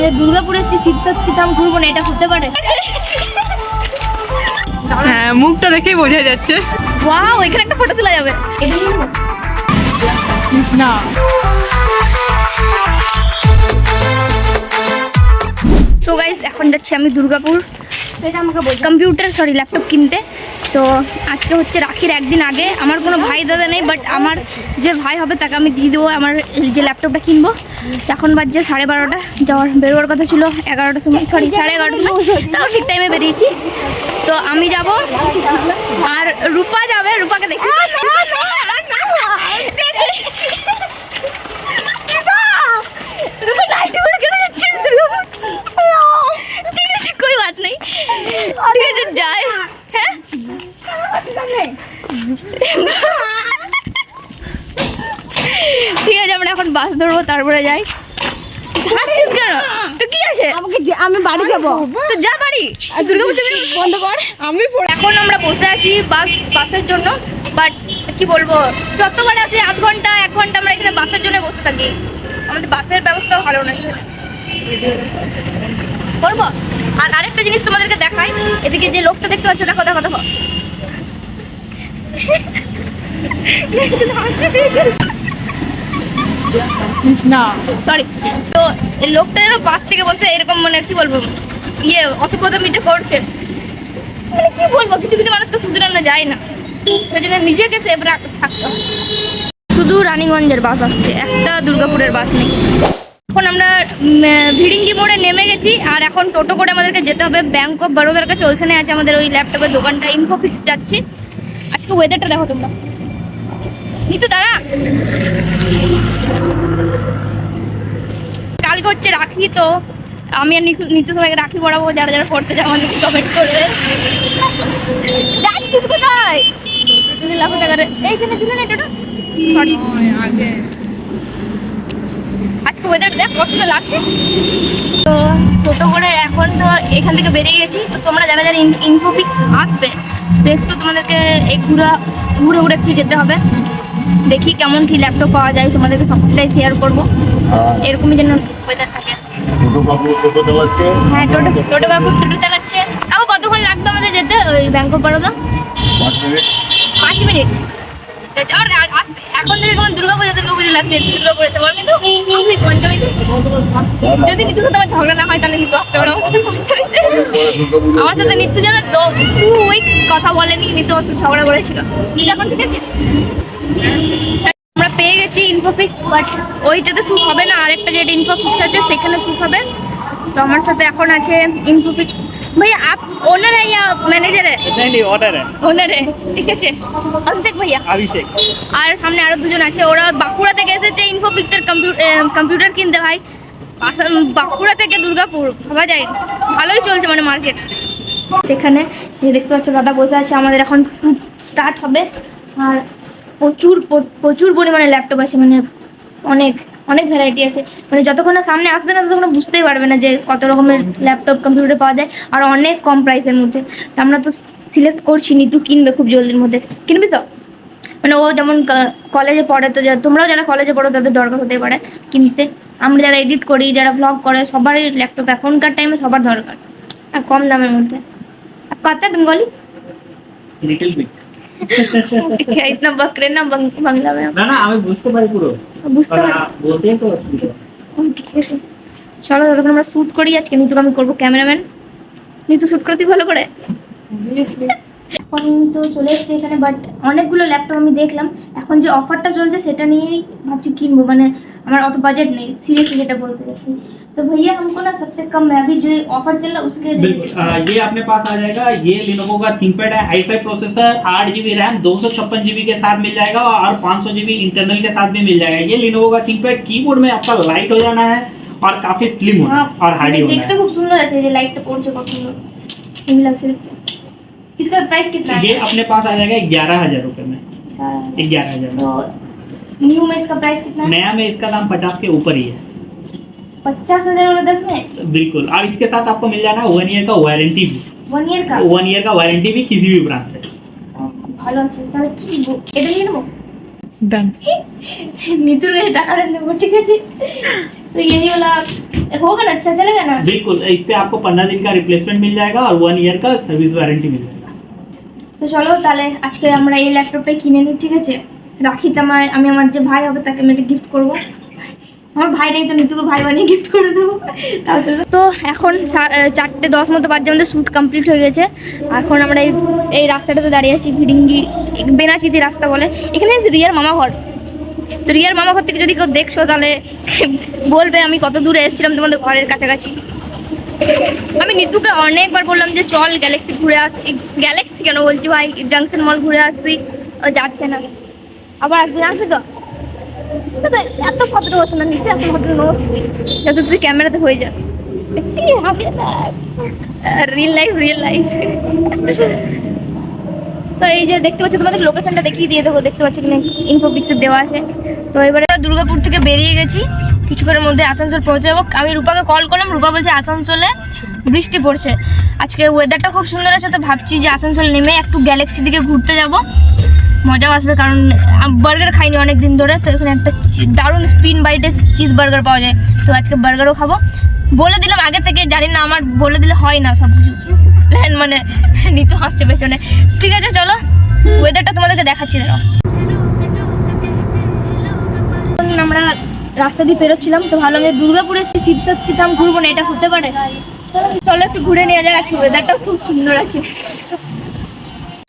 আমি দুর্গাপুর এসেছি শিবশক্তি ধাম ঘুরবো না এটা হতে পারে। হ্যাঁ মুখটা দেখেই বোঝা যাচ্ছে। ওয়াও এখানে একটা ফটো তোলা যাবে। না তো গাইস এখন যাচ্ছি আমি দুর্গাপুর। এটা আমাকে বল কম্পিউটার সরি ল্যাপটপ কিনতে। তো আজকে হচ্ছে রাখির একদিন আগে। আমার কোনো ভাই দাদা নেই বাট আমার যে ভাই হবে তাকে আমি দিয়ে দেবো আমার যে ল্যাপটপটা কিনবো। এখন বাজছে সাড়ে বারোটা, যাওয়ার, বেরোবার কথা ছিল এগারোটার সময় সরি সাড়ে এগারোটার সময়। তাও ঠিক টাইমে বেরিয়েছি। তো আমি যাব, আর রূপা যাবে, রূপাকে দেখি। বাস ধরবো তারপরে যাই হাসছিস কেন তো কি আছে আমাকে আমি বাড়ি যাব তো যা বাড়ি বন্ধ কর আমি এখন আমরা বসে আছি বাস বাসের জন্য বাট কি বলব যতবার আসি আধ ঘণ্টা এক ঘণ্টা আমরা এখানে বাসের জন্য বসে থাকি আমাদের বাসের ব্যবস্থা ভালো না করব আর আরেকটা জিনিস তোমাদেরকে দেখাই এদিকে যে লোকটা দেখতে পাচ্ছ দেখো দেখো দেখো না সরি তো লোকটা যেন বাস থেকে বসে এরকম মানে কি বলব ইয়ে অসভ্যতামিটা করছে। মানে কি বলব, কিছু কিছু মানুষকে শুধরানো যায় না। সেই জন্য নিজেকে সেভ রাখ থাকতে হয়। শুধু রানীগঞ্জের বাস আসছে, একটা দুর্গাপুরের বাস নেই। এখন আমরা ভিড়িঙ্গি মোড়ে নেমে গেছি, আর এখন টোটো করে আমাদেরকে যেতে হবে ব্যাংক অফ বরোদার কাছে। ওইখানে আছে আমাদের ওই ল্যাপটপের দোকানটা ইনফোফিক্স যাচ্ছি। আজকে ওয়েদারটা দেখো তোমরা। নিতু, দাঁড়া। কালকে হচ্ছে রাখি তো। আমি আর নিতু সবাইকে রাখি পড়াবো, যারা যারা পড়তে যাব আমাদেরকে কমেন্ট করবে। কোথায়? না এটা সরি আজকে ওয়েদার দেখ লাগছে। তো টোটো করে এখন তো এখান থেকে বেরিয়ে গেছি। তো তোমরা যারা যারা আসবে একটু তোমাদেরকে এই ঘুরে ঘুরে একটু যেতে হবে। দেখি কেমন কি ল্যাপটপ পাওয়া যায় তোমাদেরকে সবটাই শেয়ার করব। এরকমই যেন ওয়েদার থাকে। হ্যাঁ টোটো টোটো কাকু টোটো চালাচ্ছে। আবার কতক্ষণ লাগবে আমাদের যেতে ওই ব্যাংক অফ বরোদা পাঁচ মিনিট। ঠিক আছে, আমার আসতে এখন থেকে কেমন লাগছে কিন্তু পঞ্চমীতে যদি নিতু সাথে আমার ঝগড়া না হয় তাহলে নিতু আসতে পারে আমার সাথে পঞ্চমীতে আমার সাথে নিতু যেন টু উইকস কথা বলেনি নিতু আমার ঝগড়া করেছিল। কিন্তু এখন ঠিক আছে? আমরা পেয়ে গেছি ইনফোফিক্স বাট ওইটাতে শ্যুট হবে না আরেকটা যেটা ইনফোফিক্স আছে সেখানে শ্যুট হবে তো আমার সাথে এখন আছে ইনফোফিক্স भैया आप ओनर है या मैनेजर है नहीं नहीं ऑर्डर है ওনারে ঠিক আছে অভিষেক ভাইয়া अभिषेक আর সামনে আরো দুজন আছে ওরা বাঁকুড়া থেকে এসেছে ইনফোপিক্সের কম্পিউটার কিনতে ভাই আসাম- বাঁকুড়া থেকে দুর্গাপুর ভাবা যায় ভালোই চলছে মানে মার্কেট সেখানে যে দেখতে পাচ্ছ দাদা বসে আছে আমাদের এখন শ্যুট স্টার্ট হবে আর প্রচুর প্রচুর পরিমাণে ল্যাপটপ আছে মানে অনেক অনেক ভ্যারাইটি আছে। মানে যতক্ষণ না সামনে আসবে না, ততক্ষণ বুঝতেই পারবে না যে কত রকমের ল্যাপটপ কম্পিউটার পাওয়া যায় আর অনেক কম প্রাইসের মধ্যে। তো আমরা তো সিলেক্ট করছি, নিতু কিনবে খুব জলদির মধ্যে। কিনবি তো? মানে ও যেমন কলেজে পড়ে, তো তোমরাও যারা কলেজে পড়ো, তাদের দরকার হতে পারে কিনতে। আমরা যারা এডিট করি, যারা ব্লগ করে, সবারই ল্যাপটপ এখনকার টাইমে সবার দরকার। আর কম দামের মধ্যে। আর কত, বেঙ্গলি? লিটল বিট ইতনা বকরে না বাং- বাংলা में না না আমি বুঝতে পারি পুরো। বুঝতে পারি। তো অসুবিধা। ঠিক আছে। চলো ততক্ষণ আমরা শ্যুট করি আজকে। নিতুকে আমি করব ক্যামেরাম্যান নিতু শ্যুট করতে ভালো করে। এখন তো চলে এসছে এখানে বাট অনেকগুলো ল্যাপটপ আমি দেখলাম। এখন যে অফারটা চলছে সেটা নিয়েই ভাবছি কিনবো। মানে আমার অত বাজেট নেই সিরিয়াসলি যেটা বলতে চাচ্ছি তো भैया हमको ना सबसे कम में अभी जो ऑफर चल रहा है उसके बिल्कुल अ, ये अपने पास आ जाएगा ये लिनोवो का थिंकपैड है आई फाइव प्रोसेसर आठ जीबी रैम दो सौ छप्पन जीबी के साथ मिल जाएगा और पाँच सौ जीबी इंटरनल के साथ भी मिल जाएगा ये लिनोवो का थिंकपैड कीबोर्ड में आपका लाइट हो जाना है और काफी स्लिम होना है और हार्डी মানে होना দেখতে है খুব সুন্দর আছে এই যে লাইটটা পড়ছে কত সুন্দর হেভি লাগছে দেখতে इसका प्राइस कितना ये है अपने पास आ जाएगा ग्यारह हजार रुपए में ग्यारह हजार तो न्यू में इसका प्राइस कितना है नया में इसका दाम पचास के ऊपर ही है पचास हजार और दस में बिल्कुल और इसके साथ आपको मिल जाना वन ईयर का वारंटी भी वन ईयर का वन ईयर का वारंटी भी किसी भी ब्रांड से ভালো আছে তাহলে কি নিবো? এটা নিয়ে নেবো ডান নিতুর কাছে টাকাটা নেবো ঠিক আছে तो यही वाला होगा ना अच्छा चलेगा ना बिल्कुल इस पे आपको पंद्रह दिन का रिप्लेसमेंट मिल जाएगा और वन ईयर का सर्विस वारंटी मिल जाएगा তো চলো তাহলে আজকে আমরা এই ল্যাপটপটাই কিনে নিই ঠিক আছে রাখিতে আমার, আমি আমার যে ভাই হবে তাকে আমি এটা গিফট করব। আমার ভাই নেই তো নিতুকে ভাই বানিয়ে গিফট করে দেবো। তাও তো এখন চারটে দশ মতো বাজছে, আমাদের শ্যুট কমপ্লিট হয়ে গেছে। এখন আমরা এই এই রাস্তাটাতে দাঁড়িয়ে আছি, ভিডিঙ্গি, বেনাচিতি রাস্তা বলে। এখানে রিয়ার মামা ঘর। তো রিয়ার মামা ঘর থেকে যদি কেউ দেখছ, তাহলে বলবে আমি কত দূরে এসেছিলাম তোমাদের ঘরের কাছাকাছি। আমি নিতুকে অনেকবার বললাম যে, চল গ্যালাক্সি ঘুরে আসি গ্যালাক্সি কেন বলছি ভাই? জাংশন মল ঘুরে আসবি ও যাচ্ছে না। আবার আসবি আসবি তো এত ফটো হতো না নিতে এত ফটো নোস তুই। যত তুই ক্যামেরাতে হয়ে যা। দেখছি রিয়েল লাইফ রিয়েল লাইফ তো এই যে দেখতে পাচ্ছ, তোমাদের লোকেশনটা দেখিয়ে দিয়ে দেবো। দেখতে পাচ্ছ কিনা ইনফোপিক্সে দেওয়া আছে। তো এবারে দুর্গাপুর থেকে বেরিয়ে গেছি। কিছুক্ষণের মধ্যে আসানসোল পৌঁছে যাব আমি রূপাকে কল করলাম। রূপা বলছে, আসানসোলে বৃষ্টি পড়ছে। আজকে ওয়েদারটা খুব সুন্দর আছে, তো ভাবছি যে আসানসোল নেমে একটু গ্যালাক্সি দিকে ঘুরতে যাব। মজাও আসবে কারণ বার্গার খাইনি অনেক দিন ধরে, তো এখানে একটা দারুণ স্পিন বাইটে চিজ বার্গার পাওয়া যায়। তো আজকে বার্গারও খাব। বলে দিলাম আগে থেকে, জানি না আমার বলে দিলে হয় না সব কিছু প্ল্যান মানে নিতে হাসছে পেছনে। ঠিক আছে, চলো। ওয়েদারটা তোমাদেরকে দেখাচ্ছি, দাঁড়াও। আমরা রাস্তা দিয়ে পেরোচ্ছিলাম তো ভালো আমি দুর্গাপুর এসেছি শিবশক্তি ধাম ঘুরবো না, এটা হতে পারে? চলো একটু ঘুরে নিয়ে যাক, আজকে ওয়েদারটাও খুব সুন্দর আছে।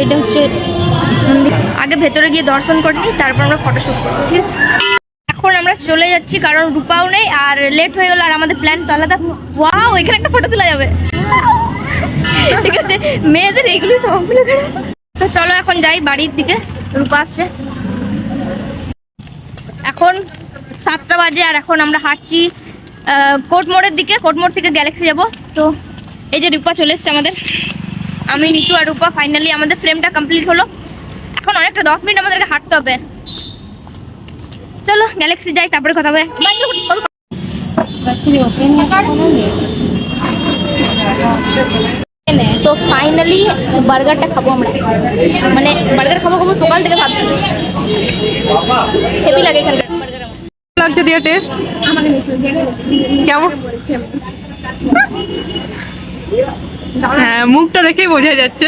এটা হচ্ছে আগে ভেতরে গিয়ে দর্শন করে নিই তারপর আমরা ফটোশ্যুট করব ঠিক আছে? এখন আমরা চলে যাচ্ছি কারণ রূপাও নেই আর লেট হয়ে গেলো আর আমাদের প্ল্যান তো আলাদা। ওয়াও এখানে একটা ফটো তোলা যাবে। ঠিক আছে মেয়েদের এইগুলি সবগুলো তো চলো এখন যাই বাড়ির দিকে রূপা আসছে। এখন সাতটা বাজে আর এখন আমরা হাঁটছি আহ, কোর্ট মোড়ের দিকে কোর্ট মোড় থেকে গ্যালাক্সি যাব। তো এই যে রূপা চলে এসছে আমাদের। আমি নিতু আর রূপা ফাইনালি আমাদের ফ্রেমটা কমপ্লিট হলো। এখন অনেকটা দশ মিনিট আমাদেরকে হাঁটতে হবে। চলো গ্যালাক্সি যাই, তারপরে কথা হবে। তো ফাইনালি বার্গারটা খাব আমরা। মানে বার্গার খাব খাব সকাল থেকে ভাবছি। হেভি লাগে লাগছে দিয়ে টেস্ট। কেমন? হ্যাঁ মুখটা দেখেই বোঝা যাচ্ছে।